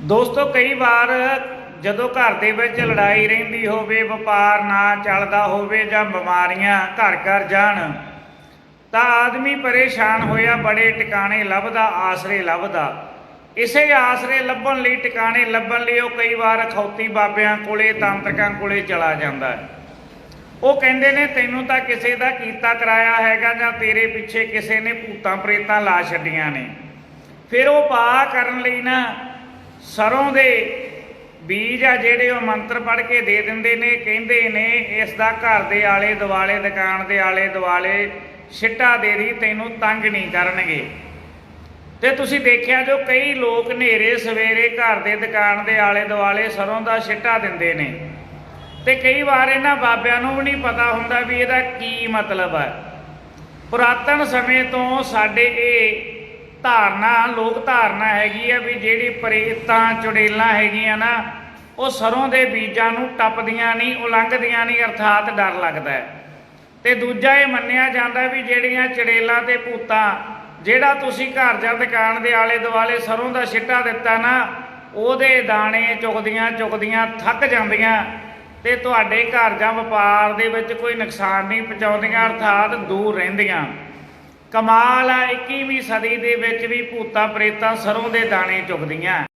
ਦੋਸਤੋ, ਕਈ ਵਾਰ ਜਦੋਂ ਘਰ ਦੇ ਵਿੱਚ ਲੜਾਈ ਰਹਿੰਦੀ ਹੋਵੇ, ਵਪਾਰ ਨਾ ਚੱਲਦਾ ਹੋਵੇ ਜਾਂ ਬਿਮਾਰੀਆਂ ਘਰ ਘਰ ਜਾਣ, ਤਾਂ ਆਦਮੀ ਪਰੇਸ਼ਾਨ ਹੋਇਆ, ਬੜੇ ਟਿਕਾਣੇ ਲੱਭਦਾ, ਆਸਰੇ ਲੱਭਦਾ। ਇਸੇ ਆਸਰੇ ਲੱਭਣ ਲਈ, ਟਿਕਾਣੇ ਲੱਭਣ ਲਈ ਉਹ ਕਈ ਵਾਰ ਅਖੌਤੀ ਬਾਬਿਆਂ ਕੋਲੇ, ਤਾਂਤਰਿਕਾਂ ਕੋਲੇ ਚਲਾ ਜਾਂਦਾ ਹੈ। ਉਹ ਕਹਿੰਦੇ ਨੇ, ਤੈਨੂੰ ਤਾਂ ਕਿਸੇ ਦਾ ਕੀਤਾ ਕਰਾਇਆ ਹੈਗਾ ਜਾਂ ਤੇਰੇ ਪਿੱਛੇ ਕਿਸੇ ਨੇ ਭੂਤਾਂ ਪ੍ਰੇਤਾਂ ਲਾ ਛੱਡੀਆਂ ਨੇ। ਫਿਰ ਉਹ ਪਾ ਕਰਨ ਲਈ ਨਾ ਸਰੋਂ ਦੇ ਬੀਜ ਆ ਜਿਹੜੇ ਉਹ ਮੰਤਰ ਪੜ੍ਹ ਕੇ ਦੇ ਦਿੰਦੇ ਨੇ, ਕਹਿੰਦੇ ਨੇ, ਇਸ ਦਾ ਘਰ ਦੇ ਆਲੇ ਦੁਆਲੇ, ਦੁਕਾਨ ਦੇ ਆਲੇ ਦੁਆਲੇ ਛਿੱਟਾ ਦੇ ਦੀ ਤੈਨੂੰ ਤੰਗ ਨਹੀਂ ਕਰਨਗੇ। ਤੇ ਤੁਸੀਂ ਦੇਖਿਆ ਜੋ ਕਈ ਲੋਕ ਹਨੇਰੇ, ਸਵੇਰੇ ਘਰ ਦੇ ਦੁਕਾਨ ਦੇ ਆਲੇ ਦੁਆਲੇ ਸਰੋਂ ਦਾ ਛਿੱਟਾ ਦਿੰਦੇ ਨੇ। ਤੇ ਕਈ ਵਾਰ ਇਹਨਾਂ ਬਾਬਿਆਂ ਨੂੰ ਵੀ ਨਹੀਂ ਪਤਾ ਹੁੰਦਾ ਵੀ ਇਹਦਾ ਕੀ ਮਤਲਬ ਹੈ। ਪੁਰਾਤਨ ਸਮੇਂ ਤੋਂ ਸਾਡੇ ਇਹ ਧਾਰਨਾ, ਲੋਕ ਧਾਰਨਾ ਹੈਗੀ ਆ ਵੀ ਜਿਹੜੀ ਪ੍ਰੇਤਾਂ ਚੁੜੇਲਾਂ ਹੈਗੀਆਂ ਨਾ, ਉਹ ਸਰੋਂ ਦੇ ਬੀਜਾਂ ਨੂੰ ਟੱਪਦੀਆਂ ਨਹੀਂ ਉਲੰਘਦੀਆਂ ਨਹੀਂ, ਅਰਥਾਤ ਡਰ ਲੱਗਦਾ ਹੈ। ਤੇ ਦੂਜਾ ਇਹ ਮੰਨਿਆ ਜਾਂਦਾ ਵੀ ਜਿਹੜੀਆਂ ਚੜੇਲਾਂ ਤੇ ਭੂਤਾਂ, ਜਿਹੜਾ ਤੁਸੀਂ ਘਰ ਜਾਂ ਦੁਕਾਨ ਦੇ ਆਲੇ ਦੁਆਲੇ ਸਰੋਂ ਦਾ ਛਿੱਟਾ ਦਿੱਤਾ ਨਾ, ਉਹਦੇ ਦਾਣੇ ਚੁਗਦੀਆਂ ਚੁਗਦੀਆਂ, ਥੱਕ ਜਾਂਦੀਆਂ ਤੇ ਤੁਹਾਡੇ ਘਰ ਜਾਂ ਵਪਾਰ ਦੇ ਵਿੱਚ ਕੋਈ ਨੁਕਸਾਨ ਨਹੀਂ, ਪਹੁੰਚਾਉਂਦੀਆਂ, ਅਰਥਾਤ ਦੂਰ ਰਹਿੰਦੀਆਂ। ਕਮਾਲ ਆ 21ਵੀਂ ਸਦੀ ਦੇ ਵਿੱਚ ਵੀ ਭੂਤਾਂ ਪ੍ਰੇਤਾਂ ਸਰੋਂ ਦੇ ਦਾਣੇ ਚੁਗਦੀਆਂ।